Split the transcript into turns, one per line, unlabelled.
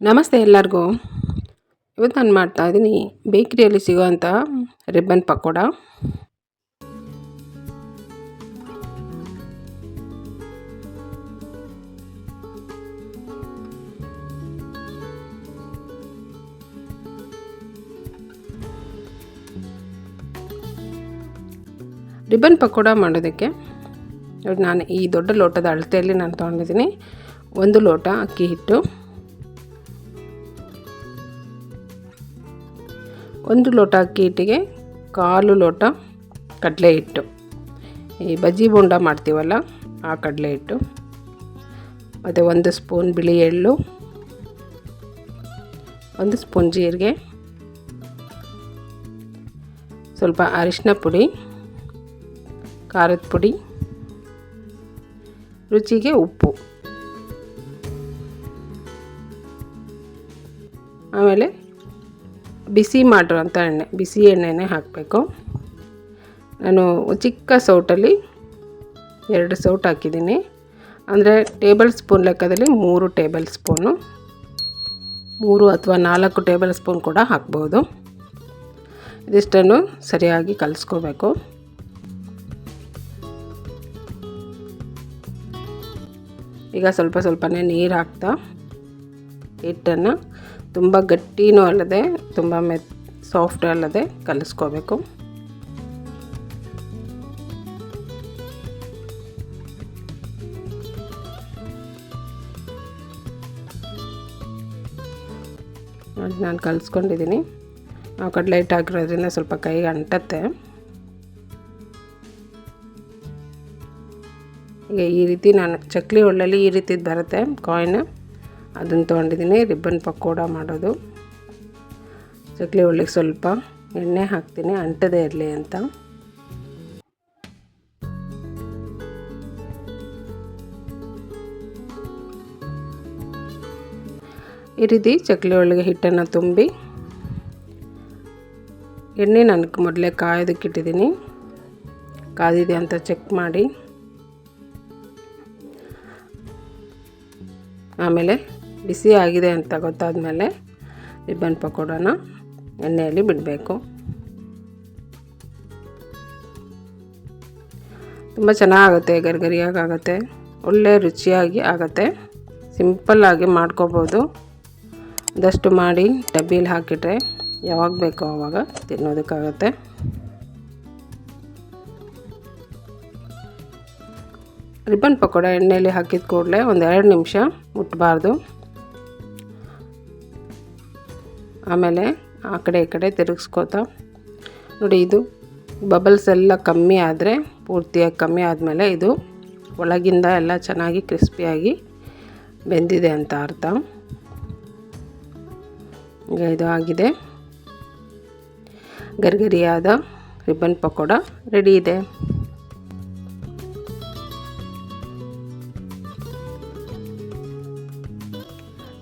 ನಮಸ್ತೆ ಎಲ್ಲರಿಗೂ. ಇವತ್ತು ನಾನು ಮಾಡ್ತಾ ಇದ್ದೀನಿ ಬೇಕ್ರಿಯಲ್ಲಿ ಸಿಗೋವಂಥ ರಿಬ್ಬನ್ ಪಕೋಡ. ರಿಬ್ಬನ್ ಪಕೋಡ ಮಾಡೋದಕ್ಕೆ ನಾನು ಈ ದೊಡ್ಡ ಲೋಟದ ಅಳತೆಯಲ್ಲಿ ನಾನು ತೊಗೊಂಡಿದ್ದೀನಿ. ಒಂದು ಲೋಟ ಅಕ್ಕಿ ಹಿಟ್ಟು ಒಂದು ಲೋಟ ಅಕ್ಕಿ ಹಿಟ್ಟಿಗೆ ಕಾಲು ಲೋಟ ಕಡಲೆ ಹಿಟ್ಟು ಈ ಬಜ್ಜಿ ಬೋಂಡ ಮಾಡ್ತೀವಲ್ಲ, ಆ ಕಡಲೆ ಹಿಟ್ಟು ಮತ್ತು ಒಂದು ಸ್ಪೂನ್ ಬಿಳಿ ಎಳ್ಳು, ಒಂದು ಸ್ಪೂನ್ ಜೀರಿಗೆ, ಸ್ವಲ್ಪ ಅರಿಶಿನ ಪುಡಿ, ಖಾರದ ಪುಡಿ, ರುಚಿಗೆ ಉಪ್ಪು. ಆಮೇಲೆ ಬಿಸಿ ಮಾಡಿರೋಂಥ ಎಣ್ಣೆ, ಬಿಸಿ ಎಣ್ಣೆನೇ ಹಾಕಬೇಕು. ನಾನು ಚಿಕ್ಕ ಸೌಟಲ್ಲಿ ಎರಡು ಸೌಟ್ ಹಾಕಿದ್ದೀನಿ. ಅಂದರೆ ಟೇಬಲ್ ಸ್ಪೂನ್ ಲೆಕ್ಕದಲ್ಲಿ ಮೂರು ಟೇಬಲ್ ಸ್ಪೂನು, ಮೂರು ಅಥವಾ ನಾಲ್ಕು ಟೇಬಲ್ ಸ್ಪೂನ್ ಕೂಡ ಹಾಕ್ಬೋದು. ಇದಿಷ್ಟನ್ನು ಸರಿಯಾಗಿ ಕಲಿಸ್ಕೋಬೇಕು. ಈಗ ಸ್ವಲ್ಪ ಸ್ವಲ್ಪನೇ ನೀರು ಹಾಕ್ತಾ ಹಿಟ್ಟನ್ನು ತುಂಬ ಗಟ್ಟಿನೂ ಅಲ್ಲದೆ, ತುಂಬ ಮೆತ್ ಸಾಫ್ಟ್ ಅಲ್ಲದೆ ಕಲಿಸ್ಕೋಬೇಕು. ನಾನು ಕಲಿಸ್ಕೊಂಡಿದ್ದೀನಿ ನಾವು ಹಿಟ್ಟು ಹಾಕಿರೋದ್ರಿಂದ ಸ್ವಲ್ಪ ಕೈಗೆ ಅಂಟತ್ತೆ. ಈಗ ಈ ರೀತಿ ನಾನು ಚಕ್ಲಿ ಒಳ್ಳಲ್ಲಿ ಈ ರೀತಿದು ಬರುತ್ತೆ ಕಾಯಿನ್ ಅದನ್ನು ತೊಗೊಂಡಿದ್ದೀನಿ ರಿಬ್ಬನ್ ಪಕೋಡ ಮಾಡೋದು. ಚಕ್ಲಿ ಒಳ್ಳಿಗೆ ಸ್ವಲ್ಪ ಎಣ್ಣೆ ಹಾಕ್ತೀನಿ, ಅಂಟದೇ ಇರಲಿ ಅಂತ. ಈ ರೀತಿ ಚಕ್ಲಿ ಒಳಗೆ ಹಿಟ್ಟನ್ನು ತುಂಬಿ, ಎಣ್ಣೆ ನನಗೆ ಮೊದಲೇ ಕಾಯೋದಕ್ಕೆ ಇಟ್ಟಿದ್ದೀನಿ. ಕಾದಿದೆ ಅಂತ ಚೆಕ್ ಮಾಡಿ. ಆಮೇಲೆ ಬಿಸಿ ಆಗಿದೆ ಅಂತ ಗೊತ್ತಾದ ಮೇಲೆ ರಿಬ್ಬನ್ ಪಕೋಡನ ಎಣ್ಣೆಯಲ್ಲಿ ಬಿಡಬೇಕು. ತುಂಬ ಚೆನ್ನಾಗುತ್ತೆ ಗರಿಗರಿಯಾಗಿ ಆಗುತ್ತೆ ಒಳ್ಳೆ ರುಚಿಯಾಗಿ ಆಗುತ್ತೆ. ಸಿಂಪಲ್ಲಾಗಿ ಮಾಡ್ಕೋಬೋದು. ಅದಷ್ಟು ಮಾಡಿ ಡಬ್ಬಿಲಿ ಹಾಕಿಟ್ರೆ ಯಾವಾಗ ಬೇಕೋ ಆವಾಗ ತಿನ್ನೋದಕ್ಕಾಗತ್ತೆ. ರಿಬ್ಬನ್ ಪಕೋಡ ಎಣ್ಣೆಯಲ್ಲಿ ಹಾಕಿದ ಕೂಡಲೇ ಒಂದು ಎರಡು ನಿಮಿಷ ಮುಟ್ಟಬಾರ್ದು ಆಮೇಲೆ ಆ ಕಡೆ ಈ ಕಡೆ ತಿರುಗಿಸ್ಕೋತಾ. ನೋಡಿ, ಇದು ಬಬಲ್ಸ್ ಎಲ್ಲ ಕಮ್ಮಿ ಆದರೆ, ಪೂರ್ತಿಯಾಗಿ ಕಮ್ಮಿ ಆದಮೇಲೆ ಇದು ಒಳಗಿಂದ ಎಲ್ಲ ಚೆನ್ನಾಗಿ ಕ್ರಿಸ್ಪಿಯಾಗಿ ಬೆಂದಿದೆ ಅಂತ ಅರ್ಥ. ಈಗ ಇದು ಆಗಿದೆ. ಗರಿಗರಿಯಾದ ರಿಬ್ಬನ್ ಪಕೋಡ ರೆಡಿ ಇದೆ.